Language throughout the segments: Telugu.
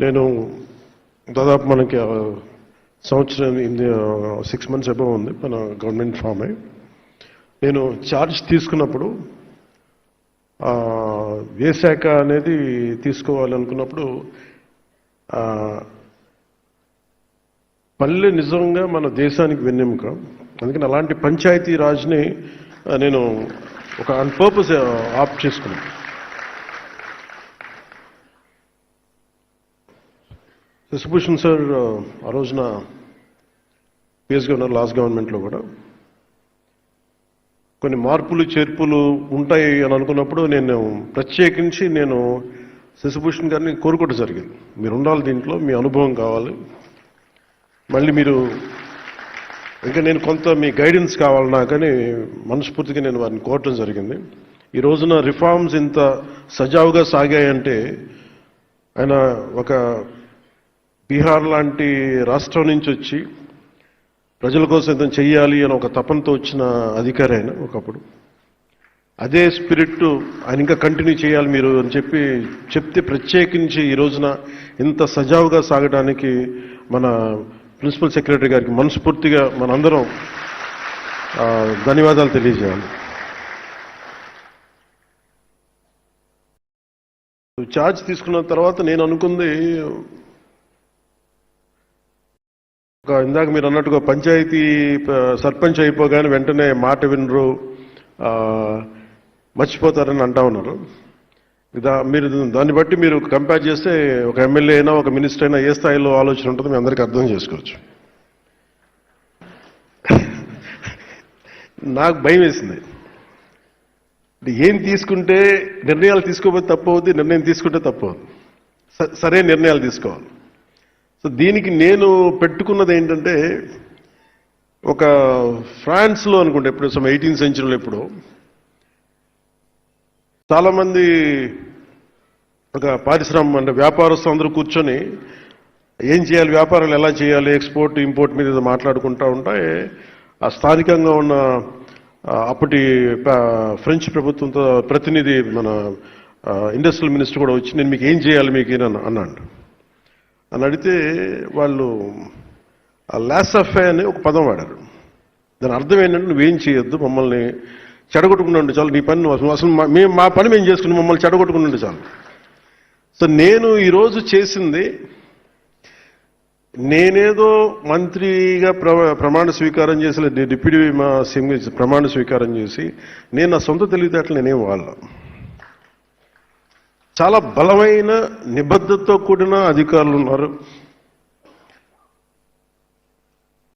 నేను దాదాపు మనకి సంవత్సరం సిక్స్ మంత్స్ అబౌవ్ ఉంది మన గవర్నమెంట్ ఫామ్ అయి నేను ఛార్జ్ తీసుకున్నప్పుడు ఏ శాఖ అనేది తీసుకోవాలనుకున్నప్పుడు పల్లె నిజంగా మన దేశానికి వెన్నెముక. అందుకని అలాంటి పంచాయతీ రాజ్ని నేను ఒక అన్ పర్పస్ ఆప్ట్ చేసుకున్నాను. శశిభూషణ్ సార్ ఆ రోజున పిఎస్ గవర్నర్ లాస్ట్ గవర్నమెంట్లో కూడా కొన్ని మార్పులు చేర్పులు ఉంటాయి అని అనుకున్నప్పుడు నేను ప్రత్యేకించి నేను శశిభూషణ్ గారిని కోరుకోవడం జరిగింది. మీరు ఉండాలి దీంట్లో మీ అనుభవం కావాలి. మళ్ళీ మీరు ఇంకా నేను కొంత మీ గైడెన్స్ కావాలి నాకని మనస్ఫూర్తిగా నేను వారిని కోరటం జరిగింది. ఈ రోజున రిఫార్మ్స్ ఇంత సజావుగా సాగాయంటే ఆయన ఒక బీహార్ లాంటి రాష్ట్రం నుంచి వచ్చి ప్రజల కోసం ఏదైనా చెయ్యాలి అని ఒక తపనతో వచ్చిన అధికారి ఆయన ఒకప్పుడు. అదే స్పిరిట్ ఆయన ఇంకా కంటిన్యూ చేయాలి మీరు అని చెప్పి చెప్తే ప్రత్యేకించి ఈ రోజున ఇంత సజావుగా సాగడానికి మన ప్రిన్సిపల్ సెక్రటరీ గారికి మనస్ఫూర్తిగా మనందరం ధన్యవాదాలు తెలియజేయాలి. ఛార్జ్ తీసుకున్న తర్వాత నేను అనుకుంది ఇందాక మీరు అన్నట్టుగా పంచాయతీ సర్పంచ్ అయిపోగానే వెంటనే మాట వినరు మర్చిపోతారని అంటా ఉన్నారు. దా మీరు దాన్ని బట్టి మీరు కంపేర్ చేస్తే ఒక ఎమ్మెల్యే అయినా ఒక మినిస్టర్ అయినా ఏ స్థాయిలో ఆలోచన ఉంటుందో మీ అందరికీ అర్థం చేసుకోవచ్చు. నాకు భయం వేసింది. ఏం తీసుకుంటే నిర్ణయాలు తీసుకోకపోతే తప్పు అవుద్ది నిర్ణయం తీసుకుంటే తప్పు అవుద్ది. స- సరైన నిర్ణయాలు తీసుకోవాలి. దీనికి నేను పెట్టుకున్నది ఏంటంటే ఒక ఫ్రాన్స్లో అనుకుంటే ఎప్పుడు సమ్ ఎయిటీన్ సెంచురీలో ఎప్పుడు చాలామంది ఒక పారిశ్రామిక అంటే వ్యాపారస్తులు అందరూ కూర్చొని ఏం చేయాలి వ్యాపారాలు ఎలా చేయాలి ఎక్స్పోర్ట్ ఇంపోర్ట్ మీద మాట్లాడుకుంటూ ఉంటే ఆ స్థానికంగా ఉన్న అప్పటి ఫ్రెంచ్ ప్రభుత్వంతో ప్రతినిధి మన ఇండస్ట్రియల్ మినిస్టర్ కూడా వచ్చి నేను మీకు ఏం చేయాలి మీకు అని అన్నాడు. అని అడిగితే వాళ్ళు లాసఫే అనే ఒక పదం వాడారు. దాని అర్థం ఏంటంటే నువ్వేం చేయొద్దు మమ్మల్ని చెడగొట్టుకుని చాలు నీ పని నువ్వు అసలు మా- మేము మా పని మేము చేసుకుని మమ్మల్ని చెడగొట్టుకుని చాలు. సో నేను ఈరోజు చేసింది నేనేదో మంత్రిగా ప్ర ప్రమాణ స్వీకారం చేసి డిప్యూటీ మా సింగ్ ప్రమాణ స్వీకారం చేసి నేను నా సొంత తెలివితేటలు నేనేం వాళ్ళ చాలా బలమైన నిబద్ధతతో కూడిన అధికారులు ఉన్నారు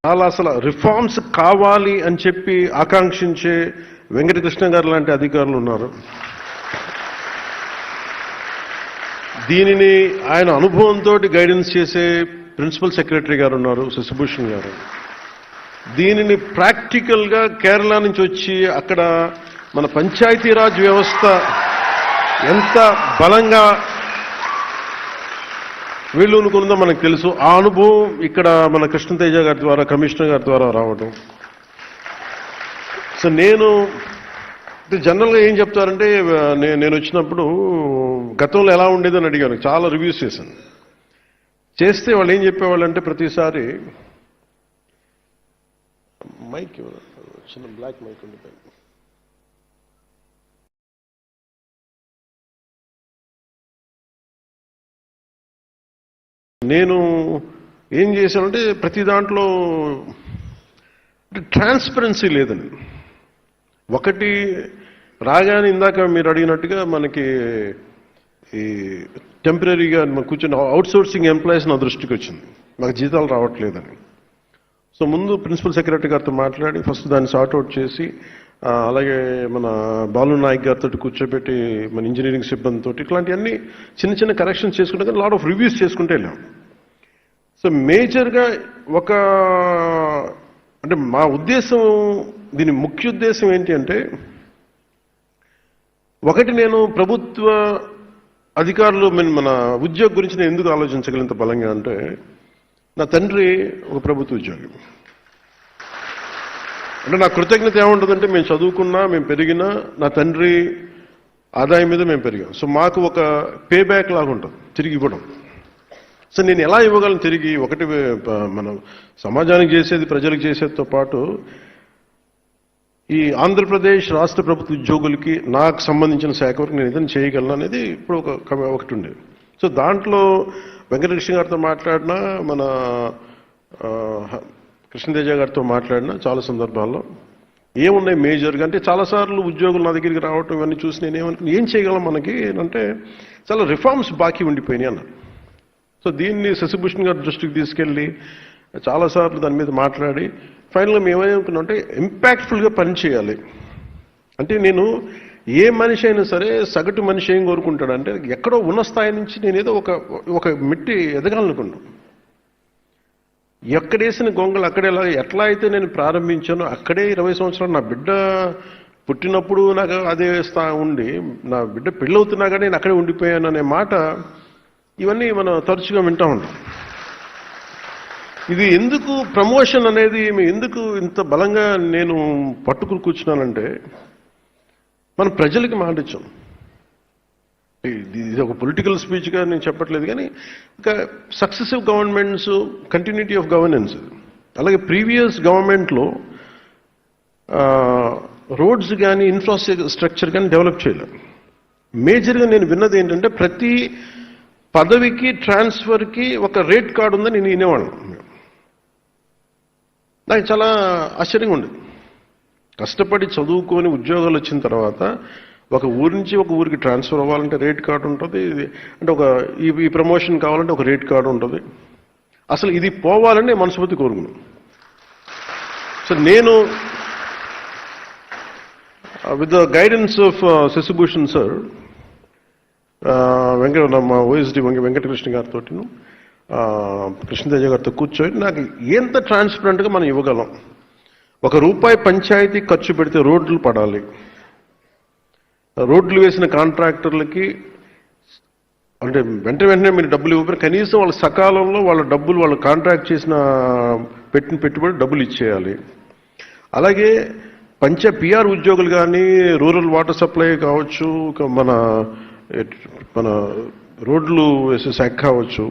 చాలా అసలు రిఫార్మ్స్ కావాలి అని చెప్పి ఆకాంక్షించే వెంకటకృష్ణ గారు లాంటి అధికారులు ఉన్నారు. దీనిని ఆయన అనుభవంతో గైడెన్స్ చేసే ప్రిన్సిపల్ సెక్రటరీ గారు ఉన్నారు శశిభూషణ్ గారు. దీనిని ప్రాక్టికల్గా కేరళ నుంచి వచ్చి అక్కడ మన పంచాయతీరాజ్ వ్యవస్థ ఎంత బలంగా వీళ్ళు అనుకుందో మనకు తెలుసు. ఆ అనుభవం ఇక్కడ మన కృష్ణతేజ గారి ద్వారా కమిషనర్ గారి ద్వారా రావడం సో నేను జనరల్గా ఏం చెప్తారంటే నేను వచ్చినప్పుడు గతంలో ఎలా ఉండేదని అడిగాను. చాలా రివ్యూస్ చేశాను. చేస్తే వాళ్ళు ఏం చెప్పేవాళ్ళు అంటే ప్రతిసారి మైక్ చిన్న బ్లాక్ మైక్ ఉండిపోయింది. నేను ఏం చేశానంటే ప్రతి దాంట్లో ట్రాన్స్పరెన్సీ లేదని. ఒకటి రాగానే ఇందాక మీరు అడిగినట్టుగా మనకి ఈ టెంపరీగా మనం కూర్చొని అవుట్సోర్సింగ్ ఎంప్లాయీస్ నా దృష్టికి వచ్చింది. నాకు జీతాలు రావట్లేదని. సో ముందు ప్రిన్సిపల్ సెక్రటరీ గారితో మాట్లాడి ఫస్ట్ దాన్ని సార్ట్అవుట్ చేసి అలాగే మన బాలు నాయక్ గారితో కూర్చోబెట్టి మన ఇంజనీరింగ్ సిబ్బందితో ఇట్లాంటివన్నీ చిన్న చిన్న కరెక్షన్స్ చేసుకుంటే కానీ లాట్ ఆఫ్ రివ్యూస్ చేసుకుంటే వెళ్ళాం. సో మేజర్గా ఒక అంటే మా ఉద్దేశం దీని ముఖ్య ఉద్దేశం ఏంటి అంటే ఒకటి నేను ప్రభుత్వ అధికారులు మన- మన ఉద్యోగం గురించి నేను ఎందుకు ఆలోచించగలింత బలంగా అంటే నా తండ్రి ఒక ప్రభుత్వ ఉద్యోగి. అంటే నా కృతజ్ఞత ఏముంటుందంటే మేము చదువుకున్నా మేము పెరిగినా నా తండ్రి ఆదాయం మీద మేము పెరిగాం. సో మాకు ఒక పే బ్యాక్ లాగా ఉంటుంది తిరిగి ఇవ్వడం. సో నేను ఎలా ఇవ్వగలను తిరిగి? ఒకటి మనం సమాజానికి చేసేది ప్రజలకు చేసేదితో పాటు ఈ ఆంధ్రప్రదేశ్ రాష్ట్ర ప్రభుత్వ ఉద్యోగులకి నాకు సంబంధించిన శాఖ వరకు నేను ఏదైనా చేయగలను అనేది ఇప్పుడు ఒక ఒకటి ఉండేది. సో దాంట్లో వెంకటకృష్ణ గారితో మాట్లాడినా మన కృష్ణదేజ కృష్ణతేజ గారితో మాట్లాడినా చాలా సందర్భాల్లో ఏమున్నాయి మేజర్గా అంటే చాలాసార్లు ఉద్యోగులు నా దగ్గరికి రావటం ఇవన్నీ చూసి నేను ఏమనుకున్నాను ఏం చేయగలం మనకి? అంటే చాలా రిఫార్మ్స్ బాకీ ఉండిపోయినాయి అన్న సో దీన్ని శశిభూషణ్ గారి దృష్టికి తీసుకెళ్ళి చాలాసార్లు దాని మీద మాట్లాడి ఫైనల్గా మేము అంటే ఇంపాక్ట్ఫుల్గా పనిచేయాలి అంటే నేను ఏ మనిషి అయినా సరే సగటు మనిషి ఏం కోరుకుంటాడంటే ఎక్కడో ఉన్న స్థాయి నుంచి నేనేదో ఒక ఒక మెట్టి ఎదగాలనుకున్నాను ఎక్కడేసిన గొంగలు అక్కడేలా ఎట్లా అయితే నేను ప్రారంభించానో అక్కడే ఇరవై సంవత్సరాలు నా బిడ్డ పుట్టినప్పుడు నాకు అదే స్థా ఉండి నా బిడ్డ పెళ్ళవుతున్నా కానీ నేను అక్కడే ఉండిపోయాను అనే మాట ఇవన్నీ మనం తరచుగా వింటా ఉంటాం. ఇది ఎందుకు ప్రమోషన్ అనేది ఎందుకు ఇంత బలంగా నేను పట్టుకుని కూర్చున్నానంటే మనం ప్రజలకి మాటిచ్చాం ఇది ఇది ఒక పొలిటికల్ స్పీచ్గా నేను చెప్పట్లేదు కానీ ఒక successive governments continuity of governance అలాగే ప్రీవియస్ గవర్నమెంట్లో రోడ్స్ కానీ ఇన్ఫ్రాస్ట్రక్చర్ కానీ డెవలప్ చేయలేదు మేజర్గా నేను విన్నది ఏంటంటే ప్రతి పదవికి ట్రాన్స్ఫర్కి ఒక రేట్ కార్డు ఉందని నేను వినేవాళ్ళం. నాకు చాలా ఆశ్చర్యంగా ఉండేది. కష్టపడి చదువుకొని ఉద్యోగాలు వచ్చిన తర్వాత ఒక ఊరి నుంచి ఒక ఊరికి ట్రాన్స్ఫర్ అవ్వాలంటే రేట్ కార్డు ఉంటుంది ఇది అంటే ఒక ఈ ఈ ప్రమోషన్ కావాలంటే ఒక రేట్ కార్డు ఉంటుంది. అసలు ఇది పోవాలని మనస్ఫూర్తి కోరుకున్నాను. సో నేను with the guidance of Shashibhushan sir Venkata మా ఓఎస్డి వెంక వెంకటకృష్ణ గారితో కృష్ణతేజ గారితో కూర్చొని నాకు ఎంత ట్రాన్స్పరెంట్గా మనం ఇవ్వగలం. ఒక రూపాయి పంచాయతీ ఖర్చు పెడితే రోడ్లు పడాలి. రోడ్లు వేసిన కాంట్రాక్టర్లకి అంటే వెంట వెంటనే మీరు డబ్బులు ఇవ్వకపోయినా కనీసం వాళ్ళ సకాలంలో వాళ్ళ డబ్బులు వాళ్ళు కాంట్రాక్ట్ చేసిన పెట్టిన పెట్టుబడి డబ్బులు ఇచ్చేయాలి. అలాగే పంచ పిఆర్ ఉద్యోగులు కానీ రూరల్ వాటర్ సప్లై కావచ్చు మన మన రోడ్లు వేసే శాఖ కావచ్చు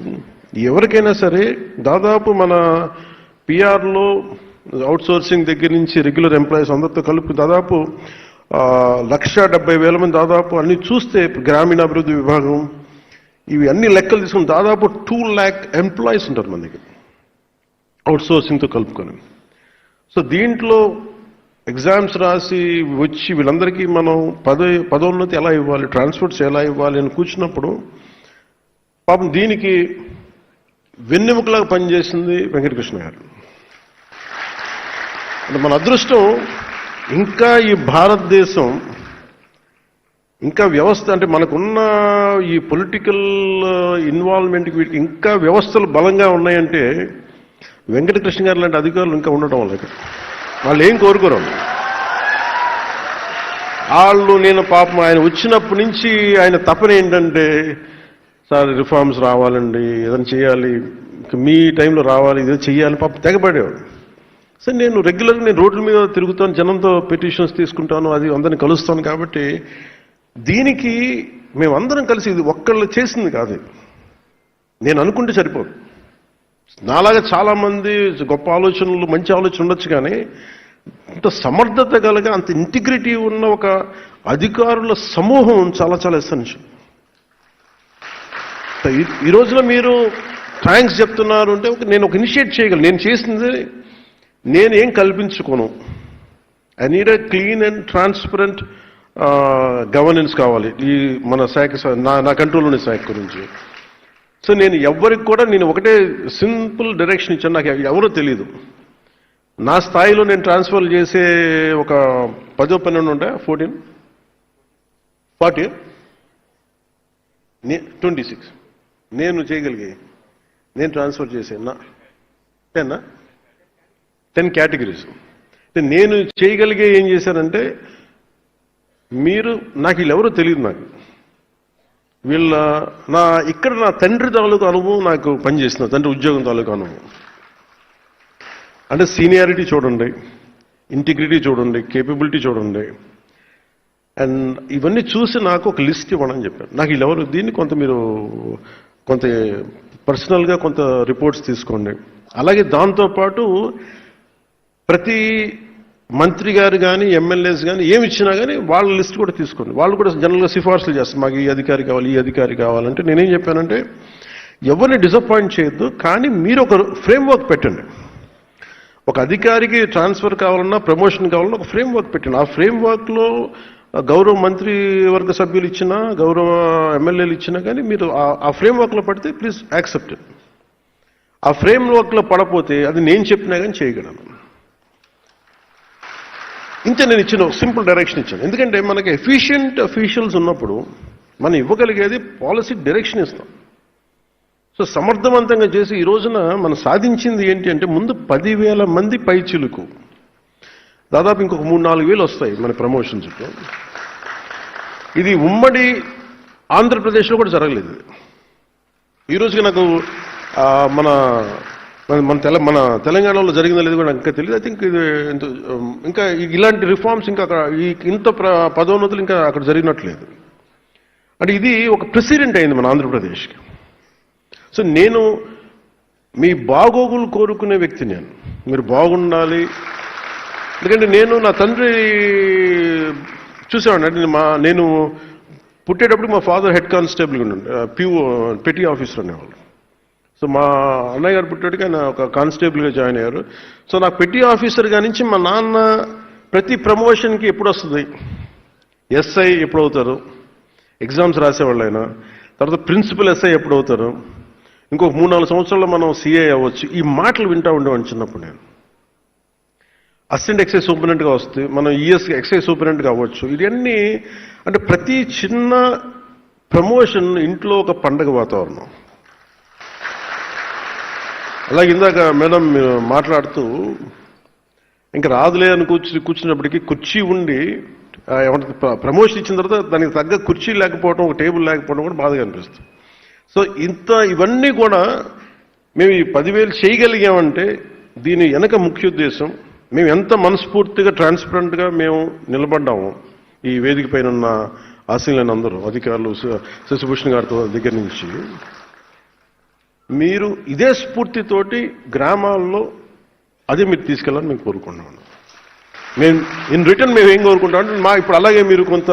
ఎవరికైనా సరే దాదాపు మన పిఆర్లో అవుట్ సోర్సింగ్ దగ్గర నుంచి రెగ్యులర్ ఎంప్లాయీస్ అందరితో కలుపు దాదాపు లక్ష డెబ్బై వేల మంది దాదాపు అన్ని చూస్తే గ్రామీణాభివృద్ధి విభాగం ఇవి అన్ని లెక్కలు తీసుకుని దాదాపు టూ ల్యాక్ ఎంప్లాయీస్ ఉంటారు మన దగ్గర అవుట్ సోర్సింగ్తో కలుపుకొని. సో దీంట్లో ఎగ్జామ్స్ రాసి వచ్చి వీళ్ళందరికీ మనం పదో పదోన్నతి ఎలా ఇవ్వాలి ట్రాన్స్పోర్ట్స్ ఎలా ఇవ్వాలి అని కూర్చున్నప్పుడు పాపం దీనికి వెన్నెముకలాగా పనిచేసింది వెంకటకృష్ణ గారు అంటే మన అదృష్టం ఇంకా ఈ భారతదేశం ఇంకా వ్యవస్థ అంటే మనకున్న ఈ పొలిటికల్ ఇన్వాల్వ్మెంట్కి వీటికి ఇంకా వ్యవస్థలు బలంగా ఉన్నాయంటే వెంకటకృష్ణ గారు లాంటి అధికారులు ఇంకా ఉండటం వల్ల ఇక్కడ. వాళ్ళు ఏం కోరుకోరు. వాళ్ళు నేను పాపం ఆయన వచ్చినప్పటి నుంచి ఆయన తపన ఏంటంటే సార్ రిఫార్మ్స్ రావాలండి ఏదైనా చేయాలి మీ టైంలో రావాలి ఏదో చేయాలి పాపం తెగబడేవాడు సరే నేను రెగ్యులర్గా నేను రోడ్ల మీద తిరుగుతాను జనంతో పిటిషన్స్ తీసుకుంటాను అది అందరిని కలుస్తాను కాబట్టి దీనికి మేమందరం కలిసి ఇది ఒక్కళ్ళు చేసింది కాదు. నేను అనుకుంటే సరిపోదు. నాలాగా చాలామంది గొప్ప ఆలోచనలు మంచి ఆలోచన ఉండొచ్చు కానీ అంత సమర్థత కలగ అంత ఇంటిగ్రిటీ ఉన్న ఒక అధికారుల సమూహం చాలా చాలా ఎసెన్షియల్ ఈ- రోజున మీరు థ్యాంక్స్ చెప్తున్నారు అంటే ఒక నేను ఒక ఇనిషియేట్ చేయగలను. నేను చేసింది నేను ఏం కల్పించుకోను. I need a clean and transparent governance కావాలి. ఈ మన శాఖ నా నా కంట్రోల్ ఉన్న శాఖ గురించి. సో నేను ఎవ్వరికి కూడా నేను ఒకటే సింపుల్ డైరెక్షన్ ఇచ్చాను. నాకు ఎవరో తెలియదు నా స్థాయిలో నేను ట్రాన్స్ఫర్ చేసే ఒక పదో పన్నెండు ఉంటాయి? ఫోర్టీన్? ఫార్టీ? నే ట్వంటీ సిక్స్. నేను చేయగలిగే. నేను ట్రాన్స్ఫర్ చేసే. నా టెన్ టెన్ కేటగిరీస్. నేను చేయగలిగే ఏం చేశానంటే మీరు నాకు వీళ్ళెవరో తెలియదు నాకు. వీళ్ళ నా ఇక్కడ నా తండ్రి తాలూకు అనుభవం నాకు పనిచేసిన తండ్రి ఉద్యోగం తాలూకు అనుభవం. అంటే సీనియారిటీ చూడండి ఇంటిగ్రిటీ చూడండి కేపబిలిటీ చూడండి. అండ్ ఇవన్నీ చూసి నాకు ఒక లిస్ట్ ఇవ్వడం చెప్పారు. నాకు వీళ్ళెవరు దీన్ని కొంత మీరు కొంత పర్సనల్గా కొంత రిపోర్ట్స్ తీసుకోండి. అలాగే దాంతోపాటు ప్రతి మంత్రి గారు కానీ ఎమ్మెల్యేస్ కానీ ఏమి ఇచ్చినా కానీ వాళ్ళ లిస్ట్ కూడా తీసుకోండి. వాళ్ళు కూడా జనరల్గా సిఫార్సులు చేస్తారు. మాకు ఈ అధికారి కావాలి ఈ అధికారి కావాలంటే నేనేం చెప్పానంటే ఎవరిని డిసప్పాయింట్ చేయొద్దు కానీ మీరు ఒక ఫ్రేమ్వర్క్ పెట్టండి. ఒక అధికారికి ట్రాన్స్ఫర్ కావాలన్నా ప్రమోషన్ కావాలన్నా ఒక ఫ్రేమ్ వర్క్ పెట్టండి. ఆ ఫ్రేమ్వర్క్లో గౌరవ మంత్రి వర్గ సభ్యులు ఇచ్చినా గౌరవ ఎమ్మెల్యేలు ఇచ్చినా కానీ మీరు ఆ- ఫ్రేమ్వర్క్లో పడితే ప్లీజ్ యాక్సెప్ట్ ఆ ఫ్రేమ్వర్క్లో పడపోతే అది నేను చెప్పినా కానీ చేయగలను. ఇంతే నేను ఇచ్చిన సింపుల్ డైరెక్షన్ ఇచ్చాను. ఎందుకంటే మనకి ఎఫిషియంట్ అఫీషియల్స్ ఉన్నప్పుడు మనం ఇవ్వగలిగేది పాలసీ డైరెక్షన్ ఇస్తాం. సో సమర్థవంతంగా చేసి ఈ రోజున మనం సాధించింది ఏంటి అంటే ముందు పదివేల మంది పైచిలుకు దాదాపు ఇంకొక మూడు నాలుగు వేలు వస్తాయి మన ప్రమోషన్స్కి ఇది ఉమ్మడి ఆంధ్రప్రదేశ్లో కూడా జరగలేదు. ఈరోజుకి నాకు మన మన- మన తెల మన తెలంగాణలో జరిగిందో లేదు కూడా నాకు ఇంకా తెలియదు ఐ థింక్ ఇది ఇంకా ఇలాంటి రిఫార్మ్స్ ఇంకా అక్కడ ఈ ఇంత ప్ర- పదోన్నతులు ఇంకా అక్కడ జరిగినట్లేదు. అంటే ఇది ఒక ప్రెసిడెంట్ అయింది మన ఆంధ్రప్రదేశ్కి. సో నేను మీ బాగోగులు కోరుకునే వ్యక్తి నేను. మీరు బాగుండాలి. ఎందుకంటే నేను నా తండ్రి చూసేవాడిని. అంటే మా నేను పుట్టేటప్పుడు మా ఫాదర్ హెడ్ కానిస్టేబుల్గా ఉండే ప్యూ పెట్టి ఆఫీసర్ అనేవాళ్ళు. సో మా అన్నయ్య గారు పుట్టాడుకి ఆయన ఒక కానిస్టేబుల్గా జాయిన్ అయ్యారు. సో నాకు పెట్టి ఆఫీసర్గా నుంచి మా నాన్న ప్రతి ప్రమోషన్కి ఎప్పుడు వస్తుంది? ఎస్ఐ ఎప్పుడు అవుతారు? ఎగ్జామ్స్ రాసేవాళ్ళు ఆయన తర్వాత ప్రిన్సిపల్ ఎస్ఐ ఎప్పుడు అవుతారు? ఇంకొక మూడు నాలుగు సంవత్సరాల్లో మనం సిఐ అవ్వచ్చు. ఈ మాటలు వింటూ ఉండేవాడిని చిన్నప్పుడు నేను. అసిస్టెంట్ ఎక్సైజ్ సూపరింటెంట్గా వస్తుంది మనం ఈఎస్ ఎక్సైజ్ సూపరింటెంట్గా అవ్వచ్చు. ఇవన్నీ అంటే ప్రతి చిన్న ప్రమోషన్ ఇంట్లో ఒక పండగ వాతావరణం. అలాగే ఇందాక మేడం మీరు మాట్లాడుతూ ఇంకా రాదులే అని కూర్చుని కూర్చున్నప్పటికీ కుర్చీ ఉండి ఏమంటే ప్ర- ప్రమోషన్ ఇచ్చిన తర్వాత దానికి తగ్గ కుర్చీ లేకపోవడం ఒక టేబుల్ లేకపోవడం కూడా బాధగా అనిపిస్తుంది. సో ఇంత ఇవన్నీ కూడా మేము ఈ పదివేలు చేయగలిగామంటే దీని వెనక ముఖ్య ఉద్దేశం మేము ఎంత మనస్ఫూర్తిగా ట్రాన్స్పరెంట్గా మేము నిలబడ్డాము ఈ వేదిక పైన ఉన్న ఆశీలైన అందరూ అధికారులు శశిభూషణ్ గారితో దగ్గర నుంచి మీరు ఇదే స్ఫూర్తితోటి గ్రామాల్లో అదే మీరు తీసుకెళ్ళాలని మేము కోరుకుంటున్నాను మేము ఇన్ రిటర్న్ మేము ఏం కోరుకుంటామంటే మా ఇప్పుడు అలాగే మీరు కొంత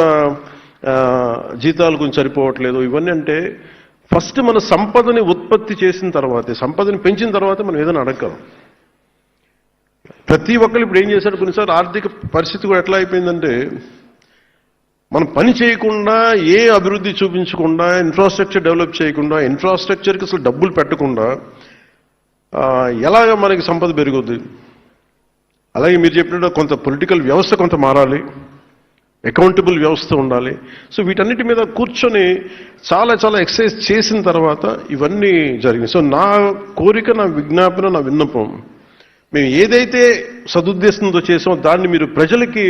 జీతాలు కొంచెం సరిపోవట్లేదు. ఇవన్నీ అంటే ఫస్ట్ మన సంపదని ఉత్పత్తి చేసిన తర్వాతే సంపదని పెంచిన తర్వాత మనం ఏదైనా అడగలం ప్రతి ఒక్కరు ఇప్పుడు ఏం చేశారు కొన్నిసార్లు ఆర్థిక పరిస్థితి కూడా ఎట్లా అయిపోయిందంటే మనం పని చేయకుండా ఏ అభివృద్ధి చూపించకుండా ఇన్ఫ్రాస్ట్రక్చర్ డెవలప్ చేయకుండా ఇన్ఫ్రాస్ట్రక్చర్కి అసలు డబ్బులు పెట్టకుండా ఎలాగ మనకి సంపద పెరుగుద్ది? అలాగే మీరు చెప్పినట్టు కొంత పొలిటికల్ వ్యవస్థ కొంత మారాలి. అకౌంటబుల్ వ్యవస్థ ఉండాలి. సో వీటన్నిటి మీద కూర్చొని చాలా చాలా ఎక్సర్సైజ్ చేసిన తర్వాత ఇవన్నీ జరిగినాయి. సో నా కోరిక నా విజ్ఞాపన నా విన్నపం మేము ఏదైతే సదుద్దేశంతో చేసామో దాన్ని మీరు ప్రజలకి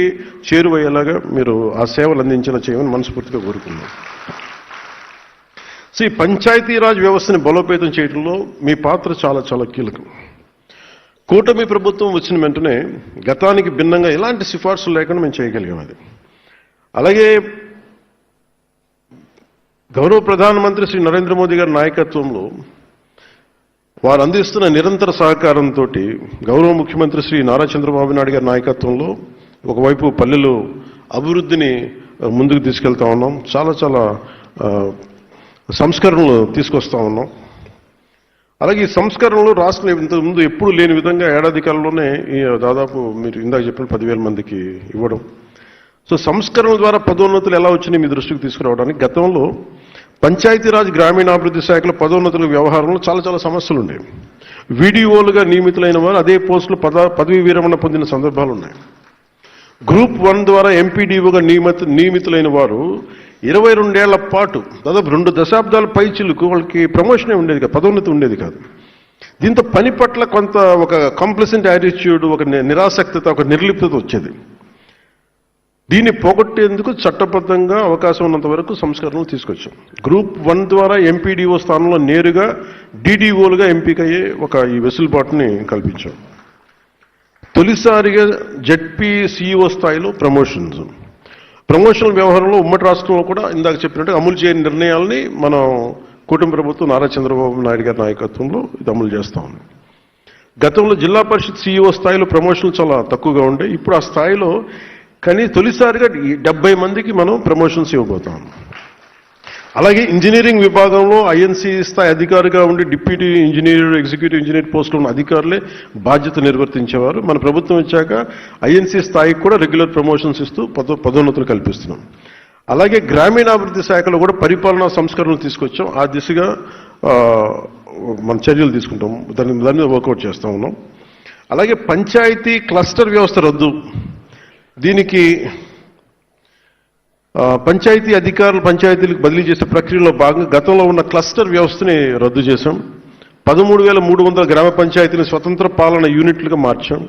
చేరువయ్యేలాగా మీరు ఆ సేవలు అందించేలా చేయమని మనస్ఫూర్తిగా కోరుకున్నాం సో ఈ పంచాయతీరాజ్ వ్యవస్థని బలోపేతం చేయడంలో మీ పాత్ర చాలా చాలా కీలకం. కూటమి ప్రభుత్వం వచ్చిన వెంటనే గతానికి భిన్నంగా ఎలాంటి సిఫార్సులు లేకుండా మేము చేయగలిగాం అది. అలాగే గౌరవ ప్రధానమంత్రి శ్రీ నరేంద్ర మోదీ గారి నాయకత్వంలో వారు అందిస్తున్న నిరంతర సహకారంతో గౌరవ ముఖ్యమంత్రి శ్రీ నారా చంద్రబాబు నాయుడు గారి నాయకత్వంలో ఒకవైపు పల్లెలు అభివృద్ధిని ముందుకు తీసుకెళ్తా ఉన్నాం. చాలా చాలా సంస్కరణలు తీసుకొస్తా ఉన్నాం. అలాగే ఈ సంస్కరణలు రాష్ట్రం ఇంతకు ముందు ఎప్పుడు లేని విధంగా ఏడాది కాలంలోనే ఈ దాదాపు మీరు ఇందాక చెప్పిన పదివేల మందికి ఇవ్వడం. సో సంస్కరణల ద్వారా పదోన్నతులు ఎలా వచ్చినాయి మీ దృష్టికి తీసుకురావడానికి గతంలో పంచాయతీరాజ్ గ్రామీణాభివృద్ధి శాఖలో పదోన్నతుల వ్యవహారంలో చాలా చాలా సమస్యలు ఉండేవి వీడియోలుగా నియమితులైన వారు అదే పోస్టులు పద పదవీ విరమణ పొందిన సందర్భాలు ఉన్నాయి. గ్రూప్ వన్ ద్వారా ఎంపీడీఓగా నియమిత నియమితులైన వారు ఇరవై రెండేళ్ళ పాటు దాదాపు రెండు దశాబ్దాల పైచిలకు వాళ్ళకి ప్రమోషనే ఉండేది కాదు పదోన్నతి ఉండేది కాదు. దీంతో పని పట్ల కొంత ఒక కాంప్లసెంట్ యాటిట్యూడ్ ఒక నిరాసక్తత ఒక నిర్లిప్తత వచ్చేది. దీన్ని పోగొట్టేందుకు చట్టబద్ధంగా అవకాశం ఉన్నంత వరకు సంస్కరణలు తీసుకొచ్చాం. గ్రూప్ వన్ ద్వారా ఎంపీడీఓ స్థానంలో నేరుగా డీడీఓలుగా ఎంపికయ్యే ఒక ఈ వెసులుబాటుని కల్పించాం. తొలిసారిగా జడ్పీ సీఈఓ స్థాయిలో ప్రమోషన్స్. ప్రమోషనల్ వ్యవహారంలో ఉమ్మడి రాష్ట్రంలో కూడా ఇందాక చెప్పినట్టు అమలు చేయని నిర్ణయాల్ని మనం కుటుంబ ప్రభుత్వం నారా చంద్రబాబు నాయుడు గారి నాయకత్వంలో ఇది అమలు చేస్తా ఉంది. గతంలో జిల్లా పరిషత్ సీఈఓ స్థాయిలో ప్రమోషన్లు చాలా తక్కువగా ఉండే. ఇప్పుడు ఆ స్థాయిలో కానీ తొలిసారిగా డెబ్బై మందికి మనం ప్రమోషన్స్ ఇవ్వబోతాం అలాగే ఇంజనీరింగ్ విభాగంలో ఐఎన్సీ స్థాయి అధికారిగా ఉండి డిప్యూటీ ఇంజనీర్ ఎగ్జిక్యూటివ్ ఇంజనీర్ పోస్టులో ఉన్న అధికారులే బాధ్యత నిర్వర్తించేవారు. మన ప్రభుత్వం వచ్చాక ఐఎన్సీ స్థాయికి కూడా రెగ్యులర్ ప్రమోషన్స్ ఇస్తూ పద పదోన్నతులు కల్పిస్తున్నాం. అలాగే గ్రామీణాభివృద్ధి శాఖలో కూడా పరిపాలనా సంస్కరణలు తీసుకొచ్చాం. ఆ దిశగా మన చర్యలు తీసుకుంటాం. దాని దాని మీద వర్కౌట్ చేస్తా ఉన్నాం. అలాగే పంచాయతీ క్లస్టర్ వ్యవస్థ రద్దు దీనికి పంచాయతీ అధికారులు పంచాయతీలకు బదిలీ చేసే ప్రక్రియలో భాగంగా గతంలో ఉన్న క్లస్టర్ వ్యవస్థని రద్దు చేశాం. పదమూడు వేల మూడు వందల గ్రామ పంచాయతీని స్వతంత్ర పాలన యూనిట్లుగా మార్చాం.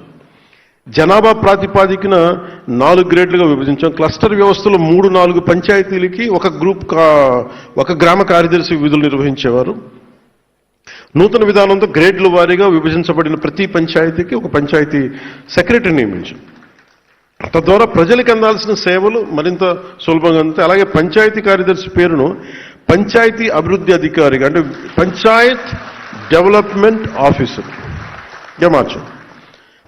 జనాభా ప్రాతిపాదికన నాలుగు గ్రేడ్లుగా విభజించాం. క్లస్టర్ వ్యవస్థలో మూడు నాలుగు పంచాయతీలకి ఒక గ్రూప్ కా- ఒక గ్రామ కార్యదర్శి విధులు నిర్వహించేవారు. నూతన విధానంతో గ్రేడ్ల వారీగా విభజించబడిన ప్రతి పంచాయతీకి ఒక పంచాయతీ సెక్రటరీ నియమించాం. తద్వారా ప్రజలకు అందాల్సిన సేవలు మరింత సులభంగా అందుతాయి. అలాగే పంచాయతీ కార్యదర్శి పేరును పంచాయతీ అభివృద్ధి అధికారిగా అంటే పంచాయత్ డెవలప్మెంట్ ఆఫీసర్గా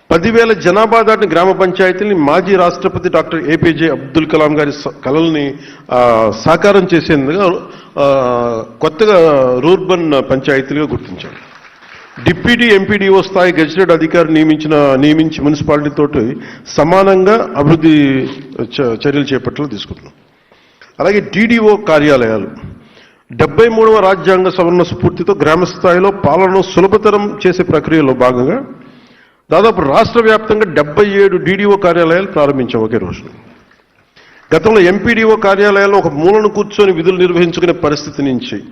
పదివేల జనాభా దాటిన గ్రామ పంచాయతీని మాజీ రాష్ట్రపతి డాక్టర్ ఏపీజే అబ్దుల్ కలాం గారి కలల్ని సాకారం చేసేందుకు కొత్తగా రూర్బన్ పంచాయతీలుగా గుర్తించారు. డిప్యూటీ ఎంపీడీఓ స్థాయి గెజిటెడ్ అధికారి నియమించిన నియమించి మున్సిపాలిటీతో సమానంగా అభివృద్ధి చ- చర్యలు చేపట్టలు తీసుకుంటున్నాం. అలాగే టీడీఓ కార్యాలయాలు. డెబ్బై మూడవ రాజ్యాంగ సవరణ స్ఫూర్తితో గ్రామ స్థాయిలో పాలనను సులభతరం చేసే ప్రక్రియలో భాగంగా దాదాపు రాష్ట్ర వ్యాప్తంగా డెబ్బై ఏడు డీడీఓ కార్యాలయాలు ప్రారంభించాం ఒకే రోజు. గతంలో ఎంపీడీఓ కార్యాలయాల్లో ఒక మూలను కూర్చొని విధులు నిర్వహించుకునే పరిస్థితి నుంచి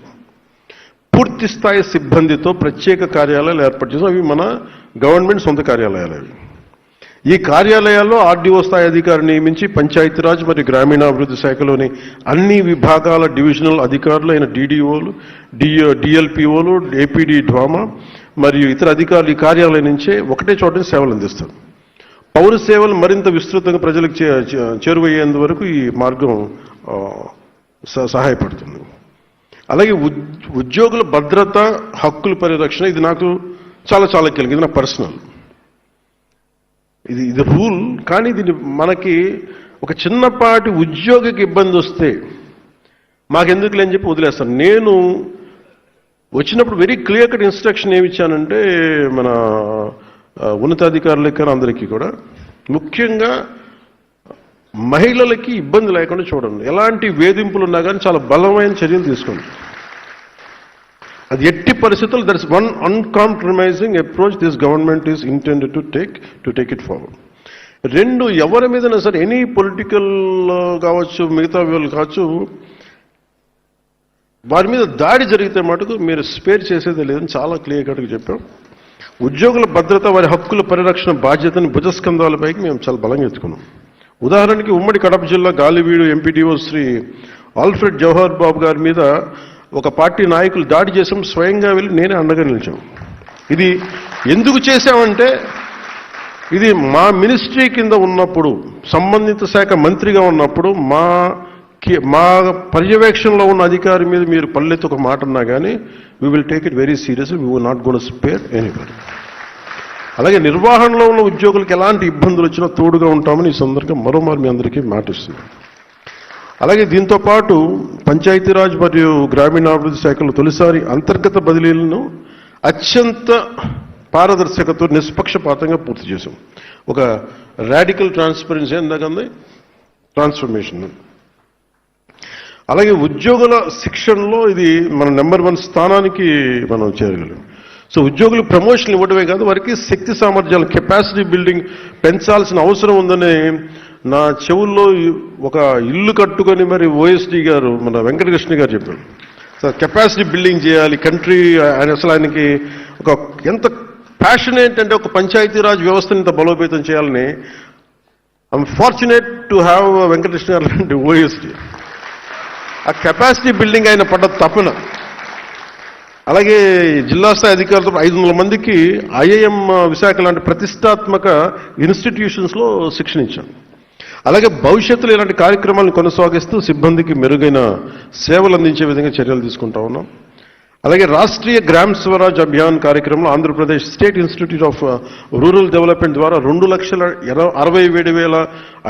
పూర్తి స్థాయి సిబ్బందితో ప్రత్యేక కార్యాలయాలు ఏర్పాటు చేసాం అవి మన గవర్నమెంట్ సొంత కార్యాలయాలు అవి. ఈ కార్యాలయాల్లో ఆర్డీఓ స్థాయి అధికారిని నియమించి పంచాయతీరాజ్ మరియు గ్రామీణాభివృద్ధి శాఖలోని అన్ని విభాగాల డివిజనల్ అధికారులు అయిన డీడీఓలు డిఓ డిఎల్పిఓలు ఏపీడీ డ్వామా మరియు ఇతర అధికారులు ఈ కార్యాలయం నుంచే ఒకటే చోట సేవలు అందిస్తారు. పౌర సేవలు మరింత విస్తృతంగా ప్రజలకు చే- చేరువయ్యేందు వరకు ఈ మార్గం స- సహాయపడుతుంది. అలాగే ఉద్యోగుల భద్రత హక్కుల పరిరక్షణ ఇది నాకు చాలా చాలా కీలకం. ఇది నా పర్సనల్. ఇది ఇది రూల్. కానీ దీన్ని మనకి ఒక చిన్నపాటి ఉద్యోగికి ఇబ్బంది వస్తే మాకెందుకు లేని చెప్పి వదిలేస్తాను నేను వచ్చినప్పుడు వెరీ క్లియర్ కట్ ఇన్స్ట్రక్షన్ ఏమి ఇచ్చానంటే మన ఉన్నతాధికారులకి కానీ అందరికీ కూడా ముఖ్యంగా మహిళలకి ఇబ్బంది లేకుండా చూడండి. ఎలాంటి వేధింపులు ఉన్నా కానీ చాలా బలమైన చర్యలు తీసుకోండి. అది ఎట్టి పరిస్థితులు there is one uncompromising approach this government is intended to take to take it forward. రెండు ఎవరి మీదైనా సరే ఎనీ పొలిటికల్ కావచ్చు మిగతా వాళ్ళు కావచ్చు వారి మీద దాడి జరిగితే మటుకు మీరు స్పేర్ చేసేది లేదని చాలా క్లియర్ కట్గా చెప్పాం. ఉద్యోగుల భద్రత వారి హక్కుల పరిరక్షణ బాధ్యతని భుజస్కంధాలపైకి మేము చాలా బలంగా ఎత్తుకున్నాం. ఉదాహరణకి ఉమ్మడి కడప జిల్లా గాలివీడు ఎంపీటీఓ శ్రీ ఆల్ఫ్రెడ్ జవహర్ బాబు గారి మీద ఒక పార్టీ నాయకులు దాడి చేసాం స్వయంగా వెళ్ళి నేనే అండగా నిలిచాం. ఇది ఎందుకు చేశామంటే ఇది మా మినిస్ట్రీ కింద ఉన్నప్పుడు సంబంధిత శాఖ మంత్రిగా ఉన్నప్పుడు మా మా పర్యవేక్షణలో ఉన్న అధికారి మీద మీరు పల్లెత్తు ఒక మాట అన్నా కానీ we will take it very serious we will not gonna spare anybody అలాగే నిర్వహణలో ఉన్న ఉద్యోగులకు ఎలాంటి ఇబ్బందులు వచ్చినా తోడుగా ఉంటామని ఈ సందర్భంగా మరోమారు మీ అందరికీ మాటిస్తుంది అలాగే దీంతో పాటు పంచాయతీరాజ్ మరియు గ్రామీణాభివృద్ధి శాఖలు తొలిసారి అంతర్గత బదిలీలను అత్యంత పారదర్శకతో నిష్పక్షపాతంగా పూర్తి చేశాం. ఒక రాడికల్ ట్రాన్స్పరెన్సీ ఎందాకంది ట్రాన్స్ఫర్మేషన్. అలాగే ఉద్యోగుల శిక్షణలో ఇది మన నెంబర్ వన్ స్థానానికి మనం చేరగలం సో ఉద్యోగులు ప్రమోషన్ ఇవ్వడమే కాదు వారికి శక్తి సామర్థ్యాలు కెపాసిటీ బిల్డింగ్ పెంచాల్సిన అవసరం ఉందని నా చెవుల్లో ఒక ఇల్లు కట్టుకొని మరి ఓఎస్డి గారు మన వెంకటకృష్ణ గారు చెప్పారు. సో కెపాసిటీ బిల్డింగ్ చేయాలి కంట్రీ ఆయన అసలు ఆయనకి ఒక ఎంత ప్యాషనేట్ అంటే ఒక పంచాయతీరాజ్ వ్యవస్థను ఇంత బలోపేతం చేయాలని I'm fortunate to have Venkatakrishna గారు లాంటి ఓఎస్డి ఆ కెపాసిటీ బిల్డింగ్ ఆయన పడ్డ తపన అలాగే జిల్లా స్థాయి అధికారులతో ఐదు వందల మందికి ఐఐఎం విశాఖ లాంటి ప్రతిష్టాత్మక ఇన్స్టిట్యూషన్స్లో శిక్షణ ఇచ్చాం. అలాగే భవిష్యత్తులో ఇలాంటి కార్యక్రమాలను కొనసాగిస్తూ సిబ్బందికి మెరుగైన సేవలు అందించే విధంగా చర్యలు తీసుకుంటా ఉన్నాం. అలాగే రాష్ట్రీయ గ్రామ్ స్వరాజ్ అభియాన్ కార్యక్రమంలో Andhra Pradesh state institute of rural development ద్వారా రెండు లక్షల అరవై ఏడు వేల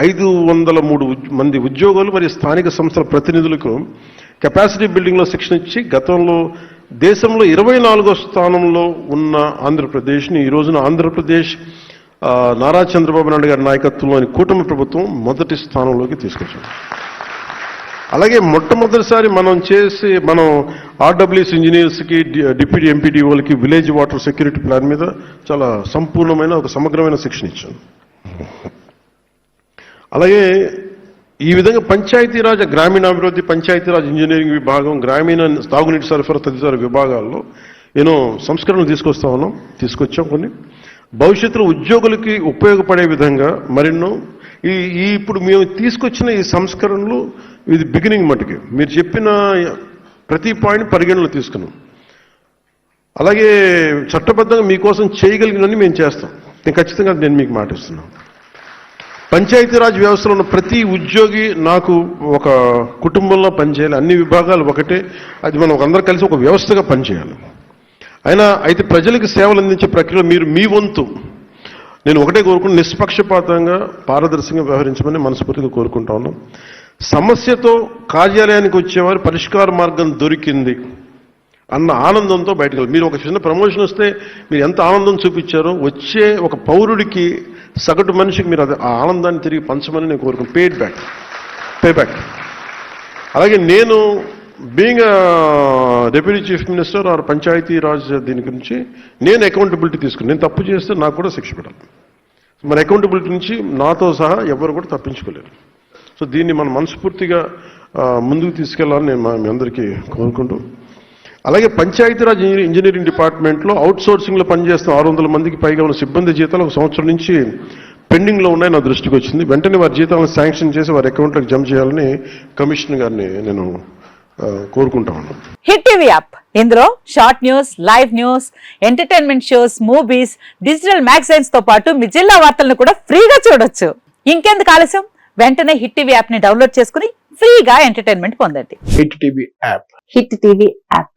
ఐదు వందల మూడు మంది ఉద్యోగులు మరియు స్థానిక సంస్థల ప్రతినిధులకు కెపాసిటీ బిల్డింగ్లో శిక్షణ ఇచ్చి గతంలో దేశంలో ఇరవై నాలుగో స్థానంలో ఉన్న ఆంధ్రప్రదేశ్ని ఈ రోజున ఆంధ్రప్రదేశ్ నారా చంద్రబాబు నాయుడు గారి నాయకత్వంలోని కూటమి ప్రభుత్వం మొదటి స్థానంలోకి తీసుకొచ్చింది. అలాగే మొట్టమొదటిసారి మనం చేసి మనం ఆర్డబ్ల్యూఎస్ ఇంజనీర్స్కి డిప్యూటీ ఎంపీడీఓలకి విలేజ్ వాటర్ సెక్యూరిటీ ప్లాన్ మీద చాలా సంపూర్ణమైన ఒక సమగ్రమైన శిక్షణ ఇచ్చాం అలాగే ఈ విధంగా పంచాయతీరాజ్ గ్రామీణాభివృద్ధి పంచాయతీరాజ్ ఇంజనీరింగ్ విభాగం గ్రామీణ తాగునీటి సరఫరా తదితర విభాగాల్లో నేను సంస్కరణలు తీసుకొస్తా ఉన్నాం తీసుకొచ్చాం కొన్ని. భవిష్యత్తులో ఉద్యోగులకి ఉపయోగపడే విధంగా మరెన్నో ఈ ఈ ఇప్పుడు మేము తీసుకొచ్చిన ఈ సంస్కరణలు ఇది బిగినింగ్ మటుకి. మీరు చెప్పిన ప్రతి పాయింట్ పరిగణలో తీసుకున్నాం. అలాగే చట్టబద్ధంగా మీకోసం చేయగలిగినన్ని మేము చేస్తాం. నేను ఖచ్చితంగా నేను మీకు మాట ఇస్తున్నాను పంచాయతీరాజ్ వ్యవస్థలో ఉన్న ప్రతి ఉద్యోగి నాకు ఒక కుటుంబంలో పనిచేయాలి అన్ని విభాగాలు ఒకటే అది మనం అందరం కలిసి ఒక వ్యవస్థగా పనిచేయాలి. అయినా అయితే ప్రజలకు సేవలు అందించే ప్రక్రియలో మీరు మీ వంతు నేను ఒకటే కోరుకుని నిష్పక్షపాతంగా పారదర్శకంగా వ్యవహరించమని మనస్ఫూర్తిగా కోరుకుంటా ఉన్నాం. సమస్యతో కార్యాలయానికి వచ్చేవారు పరిష్కార మార్గం దొరికింది. అన్న ఆనందంతో బయటకు వెళ్ళాలి. మీరు ఒక చిన్న ప్రమోషన్ వస్తే మీరు ఎంత ఆనందం చూపించారో వచ్చే ఒక పౌరుడికి సగటు మనిషికి మీరు అది ఆ ఆనందాన్ని తిరిగి పంచమని నేను కోరుకున్నాను పేడ్ బ్యాక్ పే బ్యాక్ అలాగే నేను being deputy chief minister or Panchayati Raj దీని గురించి నేను అకౌంటబిలిటీ తీసుకుని నేను తప్పు చేస్తే నాకు కూడా శిక్ష పెట్టాలి మన అకౌంటబిలిటీ నుంచి నాతో సహా ఎవరు కూడా తప్పించుకోలేరు. సో దీన్ని మనం మనస్ఫూర్తిగా ముందుకు తీసుకెళ్ళాలని నేను మీ అందరికీ కోరుకుంటూ అలాగే పంచాయతీరాజ్ ఇంజనీరింగ్ డిపార్ట్మెంట్లో అవుట్ సోర్సింగ్లో పనిచేస్తున్న ఆరు వందల మందికి పైగా ఉన్న సిబ్బంది జీతాలు ఒక సంవత్సరం నుంచి పెండింగ్లో ఉన్నాయి నా దృష్టికి వచ్చింది. వెంటనే వారి జీతాలను శాంక్షన్ చేసి వారి అకౌంట్లకు జమ చేయాలని కమిషనర్ గారిని నేను ఆ, కోరుకుంటా ఉన్నాను. Hit TV app. ఇందులో short news live news entertainment shows movies digital మ్యాగజైన్స్తో పాటు మీ జిల్లా వార్తలను కూడా ఫ్రీగా చూడొచ్చు. ఇంకెందుకు ఆలస్యం? వెంటనే హిట్ టీవీ యాప్ని డౌన్లోడ్ చేసుకుని ఫ్రీగా ఎంటర్టైన్మెంట్ పొందండి. Hit TV app. Hit TV app.